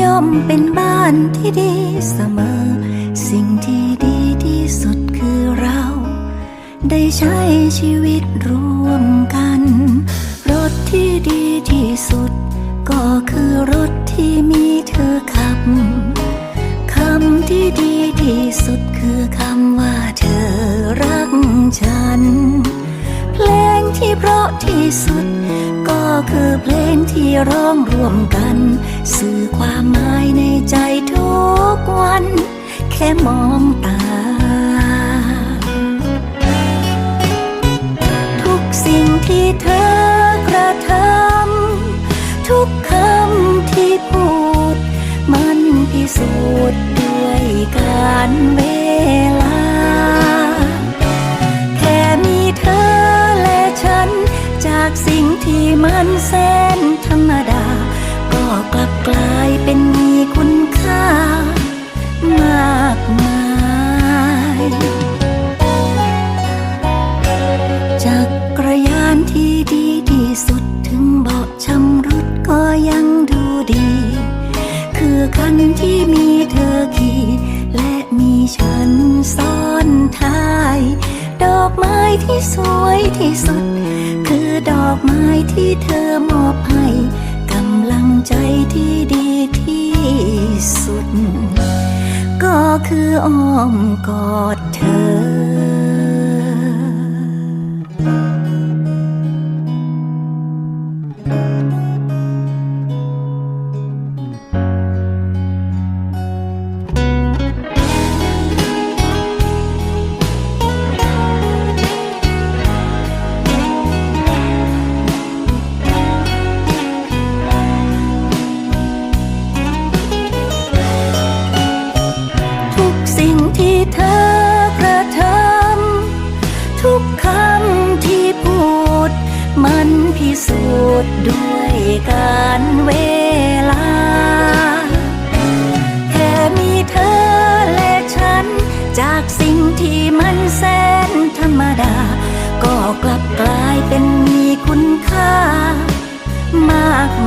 ย่อมเป็นบ้านที่ดีเสมอ สิ่งที่ดีที่สุดคือเรา ได้ใช้ชีวิตร่วมกัน รถที่ดีที่สุด ก็คือรถที่มีเธอขับคำที่ดีที่สุดคือคำว่าเธอรักฉัน เพลงที่เพราะที่สุด ก็คือเพลงที่ร้องร่วมกัน สื่อความหมายในใจทุกวัน แค่มองตา ทุกสิ่งที่เธอกระทำทุกคำที่พูด มันพิสูจน์ด้วยการเว มันแสนธรรมดา ก็กลับกลายเป็นมีคุณค่ามากมายจักรยานที่ดีที่สุดถึงเบาะชำรุดก็ยังดูดี คือคันที่มีเธอขี่และมีฉันซ้อนท้าย ดอกไม้ที่สวยที่สุด ที่เธอมอบให้กำลังใจที่ดีที่สุด ก็คืออ้อมกอดเธอ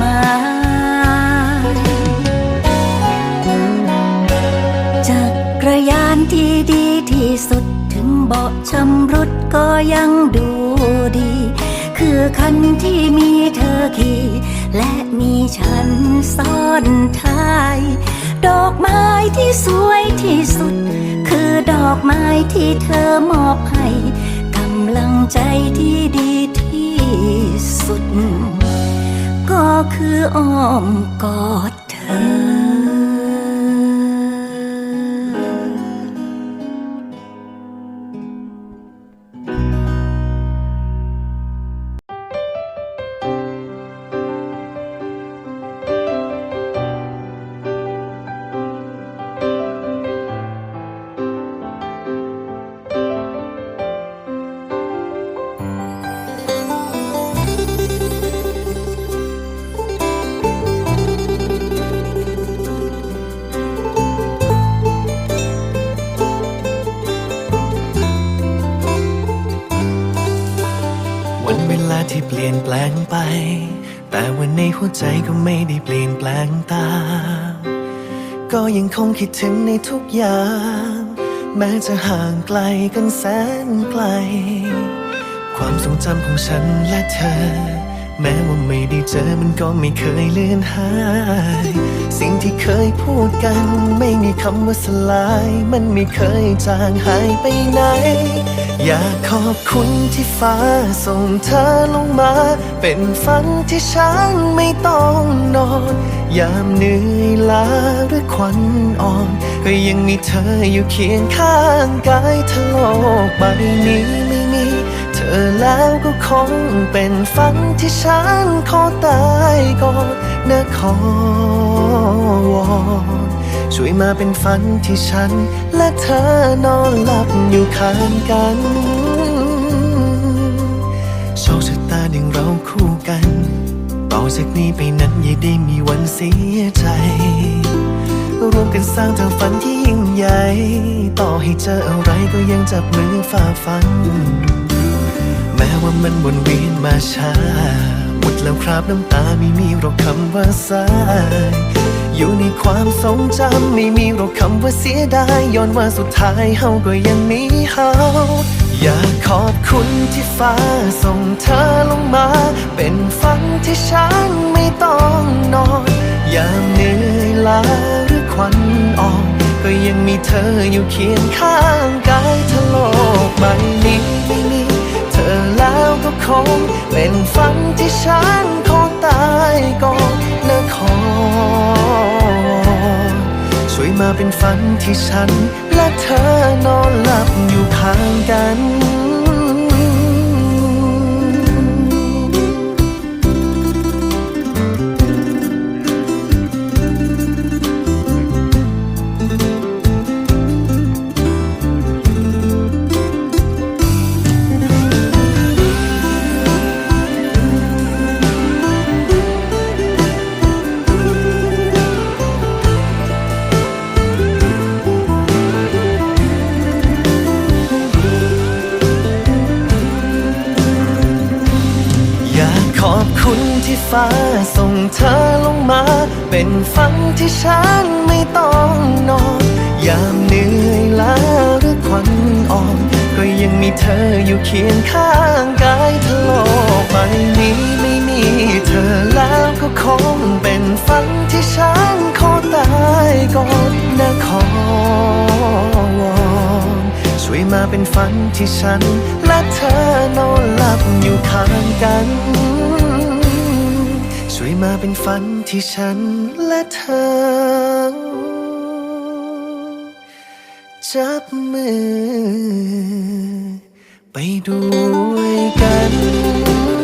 มายจักรยานที่ดีที่สุดถึงเบาะชำรุดก็ยังดูดี คือคันที่มีเธอขี่ และมีฉันซ้อนท้าย ดอกไม้ที่สวยที่สุด คือดอกไม้ที่เธอมอบให้กำลังใจที่ดีที่สุด ก็คืออ้อมกอดเธอ ก็ยังคงคิดถึงในทุกอย่างแม้จะห่างไกลกันแสนไกล ความทรงจำของฉันและเธอ แม้ว่าไม่ได้เจอมันก็ไม่เคยเลือนหาย สิ่งที่เคยพูดกัน ไม่มีคำว่าสลาย มันไม่เคยจางหายไปไหน อยากขอบคุณที่ฟ้าส่งเธอลงมา เป็นฝันที่ฉันไม่ต้องนอน ยามเหนื่อยล้าด้วยควันอ่อน ก็ยังมีเธออยู่เคียงข้างกายถ้าโลกใบนี้ไม่มี เธอแล้วก็คงเป็นฝันที่ฉันขอตายก่อนนะขอวอน ช่วยมาเป็นฝันที่ฉัน และเธอนอนหลับอยู่ข้างกันโชคชะตาดึงเราคู่กันต่อจากนี้ไปนั้นอย่าได้มีวันเสียใจร่วมกันสร้างทางฝันที่ยิ่งใหญ่ ต่อให้เจออะไรก็ยังจับมือฝ่าฟัน แม้ว่ามันวนเวียนมาช้า หมดแล้วคราบน้ำตาไม่มีหรอกคำว่าสาย อยู่ในความทรงจำไม่มีหรอกคำว่าเสียดายย้อนว่าสุดท้ายเฮาก็ยังมีเฮาอยากขอบคุณที่ฟ้าส่งเธอลงมา เป็นฝันที่ฉันไม่ต้องนอนยามเหนื่อยล้าหรือควันอ่อนก็ยังมีเธออยู่เคียงข้างกายเธอโลกใบนี้ไม่มีเธอแล้วก็คง เป็นฝันที่ฉันคงตายก่อน ขอ ช่วยมาเป็นฝันที่ฉัน และเธอนอนหลับอยู่ข้างกัน ฟ้าส่งเธอลงมา เป็นฝันที่ฉันไม่ต้องนอน ยามเหนื่อยล้าหรือควันอ่อน ก็ยังมีเธออยู่เคียงข้างกายเธอโลกใบนี้ไม่มีเธอแล้วก็คงเป็นฝันที่ฉันขอตายก่อนนะขอวอนช่วยมาเป็นฝันที่ฉันและเธอนอนหลับอยู่ข้างกัน มาเป็นฝันที่ฉันและเธอ จับมือ ไปด้วยกันวัน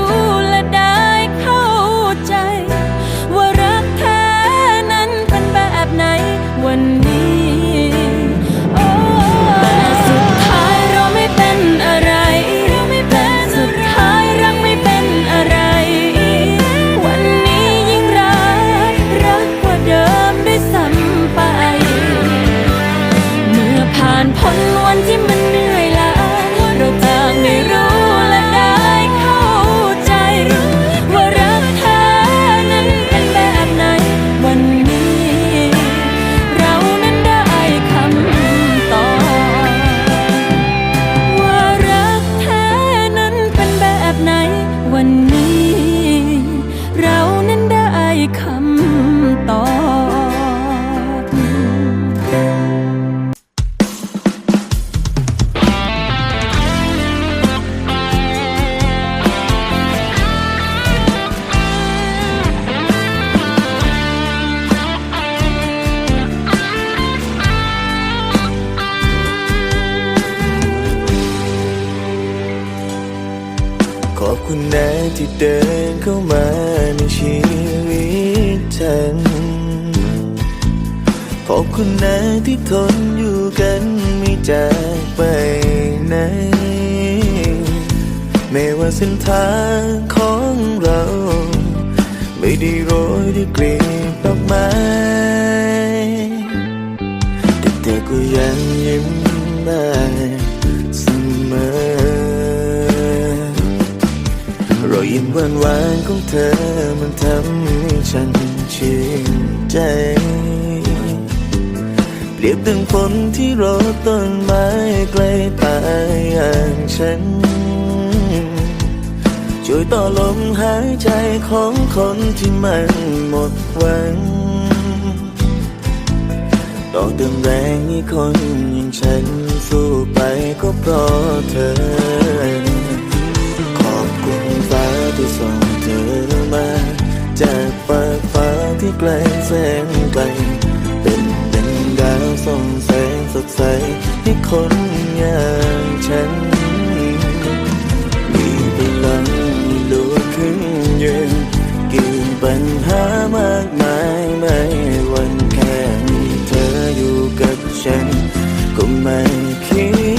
้ อบคุณนะที่ทนอยู่กันไม่จากไปไหน ไม่ว่าเส้นทางของเรา ไม่ได้โรยด้วยกลีบดอกไม้แต่เธอก็ยังยิ้มได้เสมอรอยยิ้มหวานหวานๆของเธอมันทำให้ฉันชื่นใจ เรียบดังฝนที่รดต้นไม้ใกล้ตายอย่างฉัน ช่วยต่อลมหายใจของคนที่มันหมดหวังต่อเติมแรงให้คนอย่างฉันสู้ไปก็เพราะเธอ ขอบคุณฟ้าที่ส่งเธอมา จากฟาฟ้าที่ไกลแสนไกล ส่งแสงสดใสให้คนอย่างฉัน มีพลังลุกขึ้นยืนกินปัญหามากมายไม่วันแค่มีเธออยู่กับฉัน ก็ไม่คิด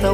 แต่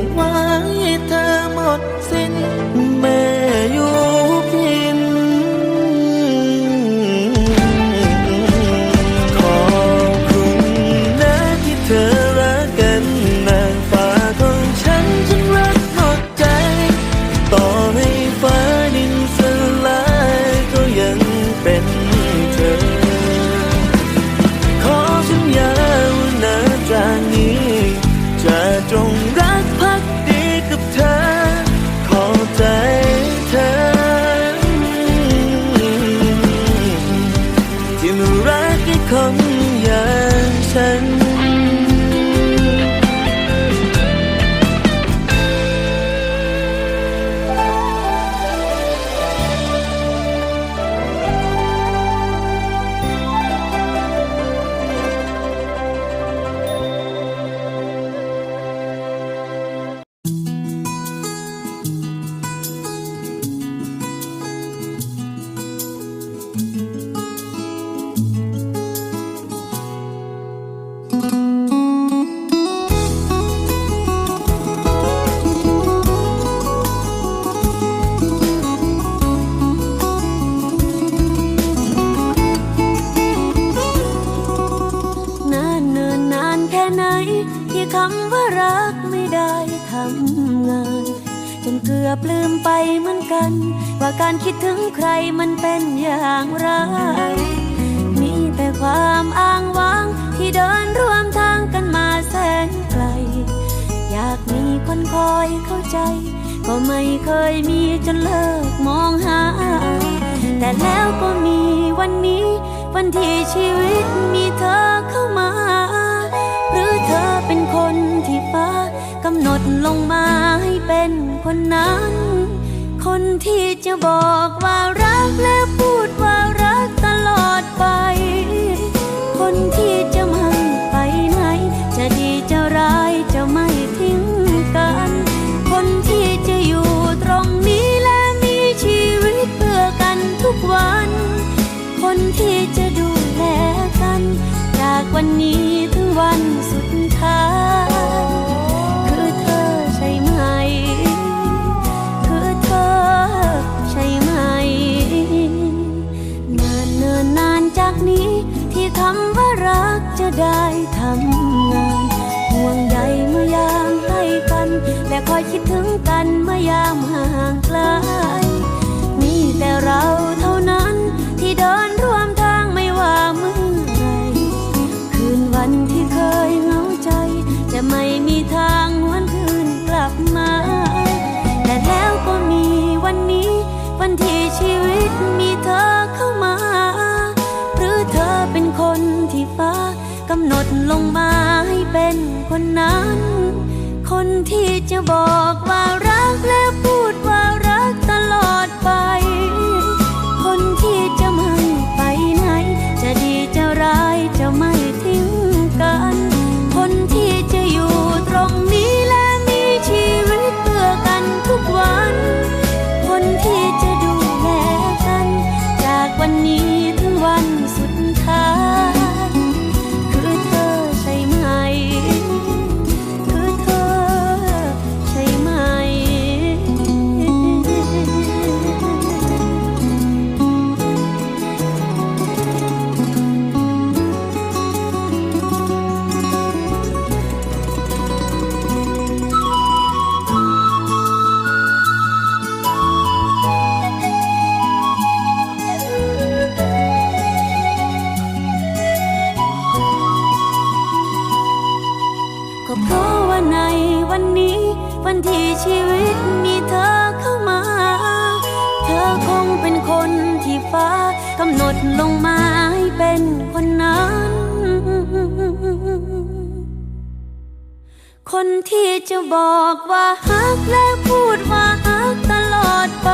แล้วก็มีวันนี้ วันที่ชีวิตมีเธอเข้ามา หรือเธอเป็นคนที่ฟ้ากำหนดลงมาให้เป็นคนนั้น คนที่จะบอกว่ารักและพูดว่ารักตลอดไป สุดท้าย คือเธอใช่ไหม คือเธอใช่ไหม นานเนินนานจากนี้ ที่คำว่ารักจะได้ทำงานห่วงใยเมื่อยามใกล้กัน และคอยคิดถึงกันเมื่อยามห่างไกลมีแต่เราเท่านั้นที่เดินร่วมทาง เคยเหงาใจ จะไม่มีทางหวนคืนกลับมา แต่แล้วก็มีวันนี้ วันที่ชีวิตมีเธอเข้ามา หรือเธอเป็นคนที่ฟ้ากำหนดลงมาให้เป็นคนนั้น คนที่จะบอกว่ารักและพูดว่า ก็เพราะว่าในวันนี้ วันที่ชีวิตมีเธอเข้ามา เธอคงเป็นคนที่ฟ้ากำหนดลงมาให้เป็นคนนั้น คนที่จะบอกว่าฮักและพูดว่าฮักตลอดไป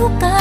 ผ่